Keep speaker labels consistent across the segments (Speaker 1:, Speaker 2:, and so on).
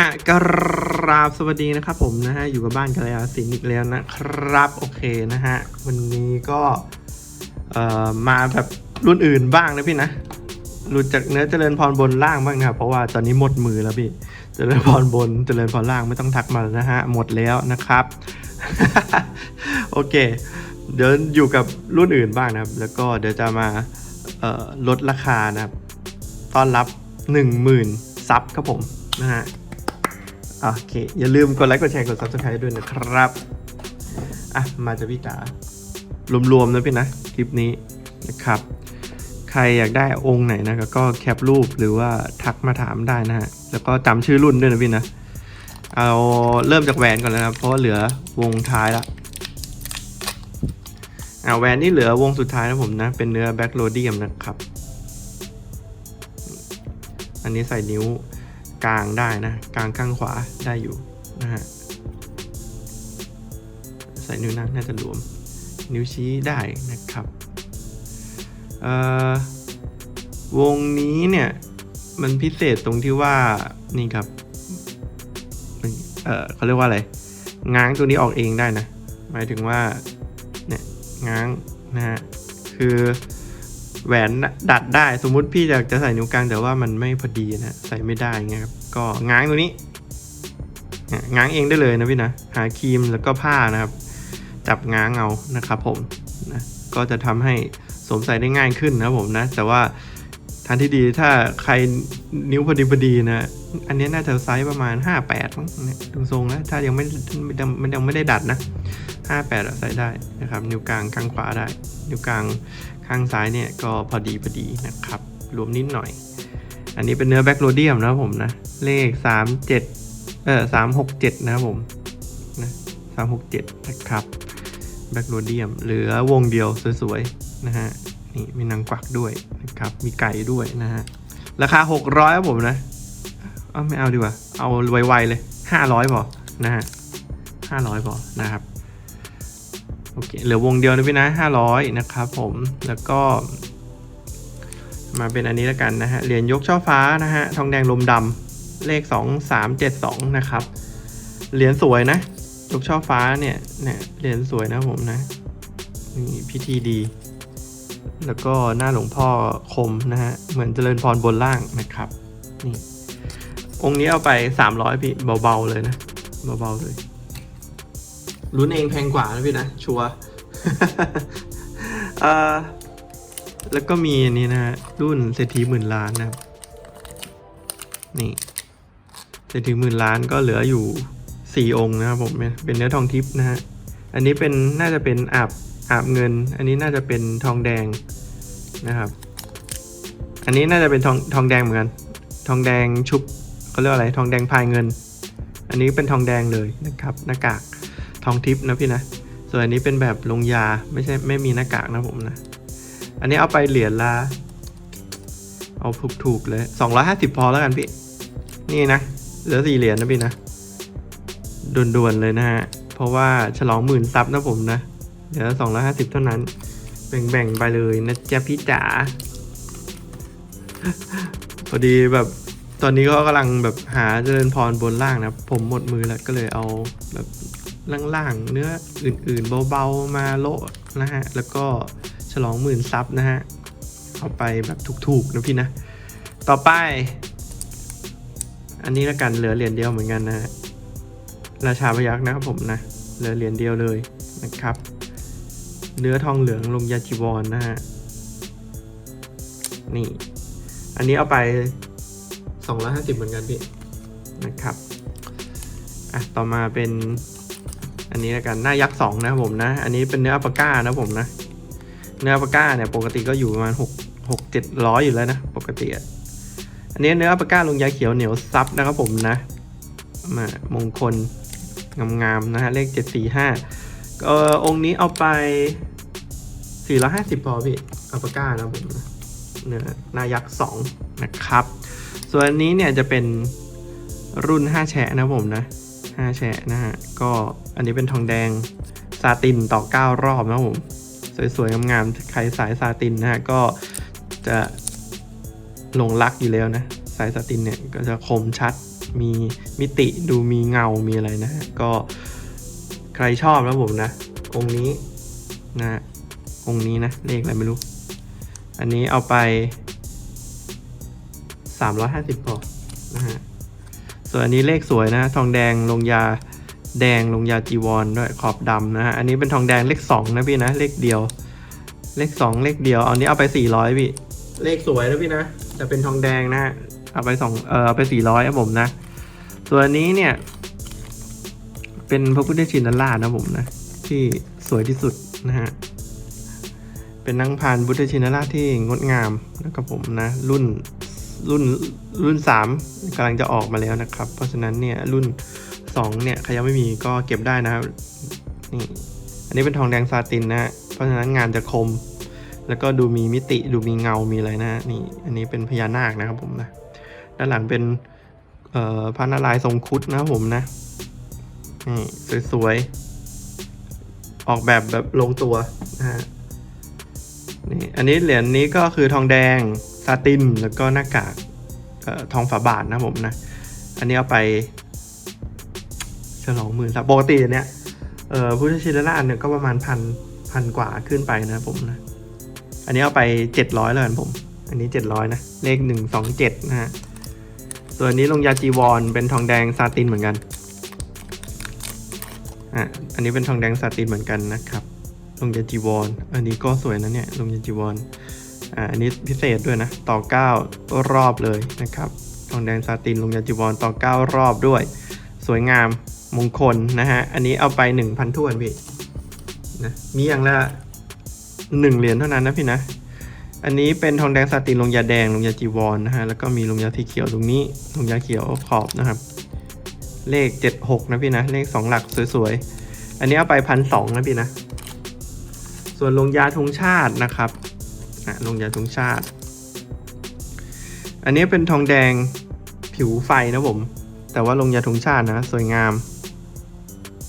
Speaker 1: อะกราบสวัสดีนะครับผมนะฮะอยู่กับบ้านกันแล้วสินอีกแล้วนะครับ โอเคนะฮะวันนี้ก็เอ่อมาแบบรุ่นอื่นบ้างนะพี่นะหลุดจากเนื้อเจริญพรบนล่างบ้างนะครับเพราะว่าตอนนี้หมดมือแล้วพี่ เจริญพรบนเจริญพรล่างไม่ต้องทักมาแล้วนะฮะหมดแล้วนะครับ โอเค เดี๋ยวอยู่กับรุ่นอื่นบ้างนะครับ แล้วก็เดี๋ยวจะมาเอ่อลดราคานะครับ ต้อนรับ 10,000 ซับครับผมนะฮะ โอเค อย่าลืมกดไลค์กดแชร์กด subscribe ด้วยนะครับ อะ มาจะพี่จ๋ารวมๆนะพี่นะ คลิปนี้นะครับ ใครอยากได้องค์ไหนนะก็แคปรูปหรือว่าทักมาถามได้นะฮะ แล้วก็จำชื่อรุ่นด้วยนะพี่นะ เอาเริ่มจากแหวนก่อนนะครับ เพราะเหลือวงท้ายละอ่าแหวนนี่เหลือวงสุดท้ายนะผมนะ เป็นเนื้อแบ็กโรเดียมนะครับ อันนี้ใส่นิ้ว กลางได้นะกลางข้างขวาได้อยู่นะฮะใส่นิ้วนางน่าจะรวม นิ้วชี้ได้นะครับเอ่อวงนี้เนี่ยมันพิเศษตรงที่ว่านี่ครับเออเขาเรียกว่าอะไร ง้างตัวนี้ออกเองได้นะ หมายถึงว่าเนี่ยง้างนะฮะคือ แหวนดัดได้สมมุติพี่อยากจะใส่นิ้วกลางแต่ว่ามันไม่พอดีนะใส่ไม่ได้เงี้ยครับก็ง้างตัวนี้ง้างเองได้เลยนะพี่นะหาครีมแล้วก็ผ้านะครับจับง้างเอานะครับผมนะก็จะทำให้สวมใส่ได้ง่ายขึ้นนะผมนะ แต่ว่าทางที่ดีถ้าใครนิ้วพอดีพอดีนะ อันนี้น่าจะไซส์ประมาณ 58มั้งดูทรงแล้วถ้ายังไม่มันยังไม่ได้ดัดนะ 58อะใส่ได้นะครับ นิ้วกลางข้างขวาได้ นิ้วกลาง ข้างซ้ายเนี่ยก็พอดีพอดีนะครับ รวมนิดหน่อย อันนี้เป็นเนื้อแบ็กโรเดียมนะครับผมนะ เลข 37เออ367 นะครับผมนะ367 นะครับแบ็กโรเดียมเหลือวงเดียวสวยๆนะฮะนี่มีนางกวักด้วยนะครับ มีไก่ด้วยนะฮะ ราคา 600ครับผมนะเอาไม่เอาดีกว่า เอาไวๆเลย 500พอนะฮะ500พอนะครับ โอเคเหลือวงเดียวนะพี่นะ500นะครับผมแล้วก็ มาเป็นอันนี้แล้วกันนะฮะเหรียญยกช่อฟ้านะฮะทองแดงลมดำเลข 2372 นะครับเหรียญสวยนะยกช่อฟ้าเนี่ยเนี่ยเหรียญสวยนะผมนะนี่พิธีดี แล้วก็หน้าหลวงพ่อคมนะฮะเหมือนเจริญพรบนล่างนะครับนี่องค์นี้เอาไป 300พี่เบาๆเลยนะ เบาๆเลย รุ่นเองแพงกว่านะพี่นะ ชัวร์ แล้วก็มีอันนี้นะรุ่นเศรษฐีหมื่นล้านนะครับ นี่เศรษฐีหมื่นล้านก็เหลืออยู่สี่องค์นะครับผม เป็นเนื้อทองทิพย์นะฮะ อันนี้เป็นน่าจะเป็นอาบอาบเงิน อันนี้น่าจะเป็นทองแดงนะครับ อันนี้น่าจะเป็นทองทองแดงเหมือนกัน ทองแดงชุบเขาเรียกอะไร ทองแดงพายเงิน อันนี้เป็นทองแดงเลยนะครับหน้ากาก ทองทิพย์นะพี่นะ ส่วนอันนี้เป็นแบบลงยาไม่ใช่ไม่มีหน้ากากนะผมนะ อันนี้เอาไปเหรียญละเอาถูกๆเลยสองร้อยห้าสิบพอแล้วกันพี่ นี่นะ เหลือสี่เหรียญนะพี่นะด่วนๆเลยนะฮะ เพราะว่าฉลองหมื่นซับนะผมนะ เหลือสองร้อยห้าสิบเท่านั้น แบ่งๆไปเลยนะจ๊ะพี่จ๋า พอดีแบบตอนนี้ก็กำลังแบบหาเจริญพรบนล่างนะ ผมหมดมือแล้วก็เลยเอาแบบ ล่างๆ เนื้ออื่นๆ เบาๆ มาโละนะฮะ แล้วก็ฉลองหมื่นซับนะฮะ เอาไปแบบถูกๆ นะพี่นะ ต่อไป อันนี้ละกันเหลือเหรียญเดียวเหมือนกันนะฮะราชาพยักษ์นะครับผมนะ เหลือเหรียญเดียวเลยนะครับ เนื้อทองเหลืองลงยาจีวรนนะฮะ นี่ อันนี้เอาไป 250 เหมือนกันพี่ นะครับ อะ ต่อมาเป็น อันนี้แล้วกันหน้ายักษ์สองนะครับผมนะ อันนี้เป็นเนื้ออัปปาก้านะผมนะ เนื้ออัปปาก้าเนี่ยปกติก็อยู่ประมาณ6 6 700อยู่แล้วนะ ปกติอะอันนี้เนื้ออัปปาก้าลงยาเขียวเหนียวซับนะครับผมนะมามงคลงามๆนะฮะเลข745เออองค์นี้เอาไป450พอพี่อัปปาก้านะผมนะเนื้อหนายักษ์สองนะครับ ส่วนอันนี้เนี่ยจะเป็นรุ่น 5 แฉะนะผมนะ 5 แฉะนะฮะ ก็อันนี้เป็นทองแดงซาตินต่อ 9 รอบนะผม สวยๆงามๆใครสายซาตินนะฮะ ก็จะหลงรักอยู่แล้วนะ สายซาตินเนี่ยก็จะคมชัด มีมิติดูมีเงา มีอะไรนะฮะ ก็ใครชอบนะผมนะ องค์นี้นะ องค์นี้นะ เลขอะไรไม่รู้ อันนี้เอาไป 350พอนะฮะ ส่วนอันนี้เลขสวยนะทองแดงลงยาแดงลงยาจีวรด้วยขอบดำนะฮะอันนี้เป็นทองแดงเลขสองนะพี่นะเลขเดียว เลขสองเลขเดียวเอานี้เอาไปสี่ร้อยพี่เลขสวยนะพี่นะแต่เป็นทองแดงนะเอาไปสองเออเอาไปสี่ร้อยครับผมนะ ส่วนนนี้เนี่ย เป็นพระพุทธชินราชนะผมนะ ที่สวยที่สุดนะฮะเป็นนางพานพุทธชินราชที่งดงามนะครับผมนะ รุ่น รุ่นรุ่นสามกำลังจะออกมาแล้วนะครับ เพราะฉะนั้นเนี่ยรุ่นสองเนี่ยใครยังไม่มีก็เก็บได้นะครับนี่อันนี้เป็นทองแดงซาตินนะเพราะฉะนั้นงานจะคม แล้วก็ดูมีมิติดูมีเงามีอะไรนะนี่อันนี้เป็นพญานาคนะครับผมนะด้านหลังเป็นพระนารายณ์ทรงคุดนะผมนะนี่สวยๆ ออกแบบแบบลงตัวนะฮะนี่อันนี้เหรียญนี้ก็คือทองแดง ซาตินแล้วก็หน้ากากออทองฝาบาทนะผมนะ อันนี้เอาไปฉลองหมื่นสับปกติเนี่ยเอ่อพุทธชินราชเนี่ยก็ประมาณพันพันกว่าขึ้นไปนะผมนะ อันนี้เอาไปเจ็ดร้อยแล้วกันผม อันนี้เจ็ดร้อยนะ เลขหนึ่งสองเจ็ดนะฮะส่วนนี้ลงยาจีวรเป็นทองแดงซาตินเหมือนกัน อะ อันนี้เป็นทองแดงซาตินเหมือนกันนะครับ ลงยาจีวร อันนี้ก็สวยนะเนี่ย ลงยาจีวร อ่าอันนี้พิเศษด้วยนะ ต่อเก้ารอบเลยนะครับ ทองแดงซาตินลงยาจีวรต่อเก้ารอบด้วย สวยงามมงคลนะฮะ อันนี้เอาไปหนึ่งพันถ้วนพี่นะมีอย่างละหนึ่งเหรียญเท่านั้นนะพี่นะ อันนี้เป็นทองแดงซาตินลงยาแดงลงยาจีวรนะฮะ แล้วก็มีลงยาสีเขียวตรงนี้ลงยาเขียวขอบนะครับ เลข 76 นะพี่นะ เลข 2 หลักสวยๆ อันนี้เอาไปพันสนะพี่นะ ส่วนลงยาธงชาตินะครับ อะลงยาธงชาติ อันนี้เป็นทองแดงผิวไฟนะผม แต่ว่าลงยาธงชาตินะ สวยงาม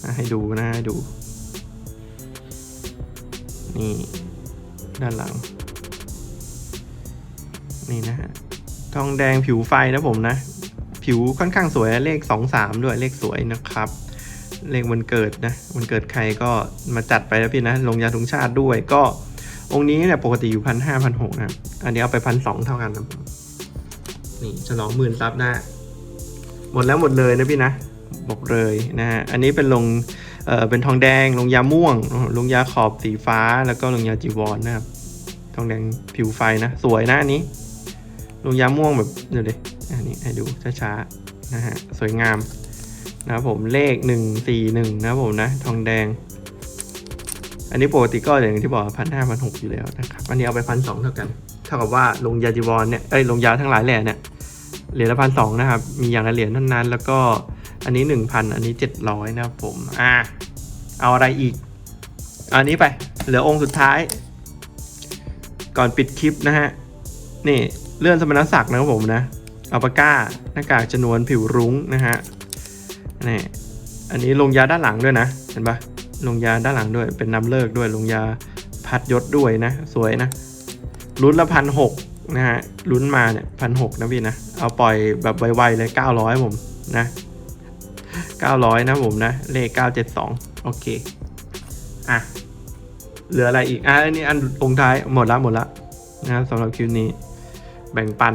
Speaker 1: อะให้ดูนะให้ดู นี่ด้านหลัง นี่นะฮะทองแดงผิวไฟนะผมนะ ผิวค่อนข้างสวยเลข2 3ด้วยเลขสวยนะครับ เลขวันเกิดนะวันเกิดใครก็มาจัดไปแล้วพี่นะ ลงยาทุงชาติด้วยก็ องค์นี้เนี่ยปกติอยู่พันห้าพันหกนะครับ อันนี้เอาไปพันสองเท่ากันนะนี่ฉลองหมื่นซับนะ หมดแล้วหมดเลยนะพี่นะบอกเลยนะฮะ อันนี้เป็นลง เอ่อ เป็นทองแดง ลงยาม่วง ลงยาขอบสีฟ้า แล้วก็ลงยาจีวรนะครับ ทองแดงผิวไฟนะ สวยนะอันนี้ ลงยาม่วงแบบเดี๋ยวดิอันนี้ให้ดูช้าๆนะฮะ สวยงามนะครับผม เลขหนึ่งสี่หนึ่งนะผมนะ ทองแดง อันนี้ปกติก็อย่างที่บอกพันห้าพันหกอยู่แล้วนะครับอันนี้เอาไปพันสองเท่ากันเท่ากับว่าลงยาจีวรเนี่ยเอ้ยลงยาทั้งหลายแหล่เนี่ยเหรียญละพันสองนะครับ มีอย่างละเหรียญเท่านั้น แล้วก็อันนี้หนึ่งพันอันนี้เจ็ดร้อยนะครับผมอะเอาอะไรอีก อันนี้ไป เหลือองค์สุดท้าย ก่อนปิดคลิปนะฮะนี่เลื่อนสมณศักดิ์นะครับผมนะอัลปาก้าหน้ากากจนวนผิวรุ้งนะฮะนี่อันนี้ลงยาด้านหลังด้วยนะ เห็นปะ ลงยาด้านหลังด้วย เป็นน้ำเลิกด้วยลงยาพัดยศด้วยนะ สวยนะลุ้นละพันหกนะฮะลุ้นมาเนี่ยพันหกนะพี่นะ เอาปล่อยแบบไวๆเลยเก้าร้อยผมนะเก้าร้อยนะผมนะ เลขเก้าเจ็ดสองโอเค อะ เหลืออะไรอีก อะอันนี้อันองค์ท้ายหมดละหมดละนะสำหรับคลิปนี้ แบ่งปัน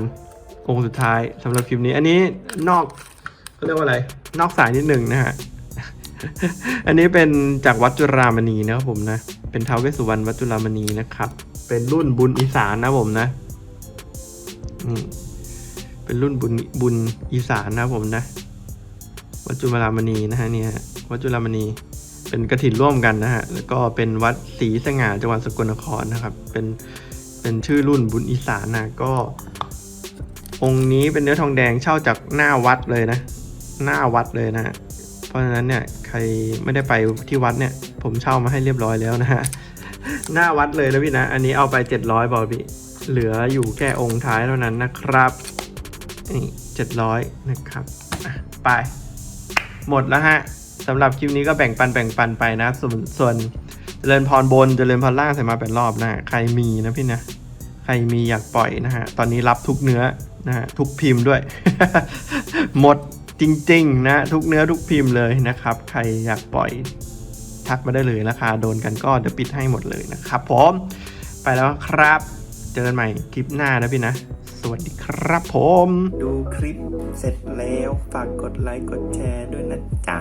Speaker 1: องค์สุดท้ายสำหรับคลิปนี้ อันนี้นอกเขาเรียกว่าอะไร นอกสายนิดหนึ่งนะฮะ อันนี้เป็นจากวัดจุรามณีนะครับผมนะ เป็นเท้าเวสสุวรรณวัดจุรามณีนะครับ เป็นรุ่นบุญอีสานนะผมนะนี่เป็นรุ่นบุญบุญอีสานนะผมนะ วัดจุรามณีนะฮะเนี่ยวัดจุรามณีเป็นกระถินร่วมกันนะฮะ แล้วก็เป็นวัดศรีสง่าจังหวัดสกลนครนะครับ เป็นเป็นชื่อรุ่นบุญอีสานนะก็ องค์นี้เป็นเนื้อทองแดงเช่าจากหน้าวัดเลยนะ หน้าวัดเลยนะฮะ ราะฉะนั้นเนี่ยใครไม่ได้ไปที่วัดเนี่ย ผมเช่ามาให้เรียบร้อยแล้วนะฮะหน้าวัดเลยนะพี่นะ อันนี้เอาไป 700บอพี่เหลืออยู่แค่องค์ท้ายเท่านั้นนะครับนี่700 นะครับไป หมดแล้วฮะสำหรับคลิปนี้ก็แบ่งปันแบ่งปันไปนะ ส่วนส่วนเจริญพรบนเจริญพรล่างใส่มาเป็นรอบนะใครมีนะพี่นะใครมีอยากปล่อยนะฮะ ตอนนี้รับทุกเนื้อนะฮะทุกพิมพ์ด้วย หมด จริงๆ นะ ทุกเนื้อทุกพิมพ์เลยนะครับ ใครอยากปล่อยทักมาได้เลยราคาโดนกันก็เดี๋ยวปิดให้หมดเลยนะครับผมไปแล้วครับ เจอกันใหม่คลิปหน้านะพี่นะ สวัสดีครับผม ดูคลิปเสร็จแล้วฝากกดไลค์กดแชร์ด้วยนะจ๊ะ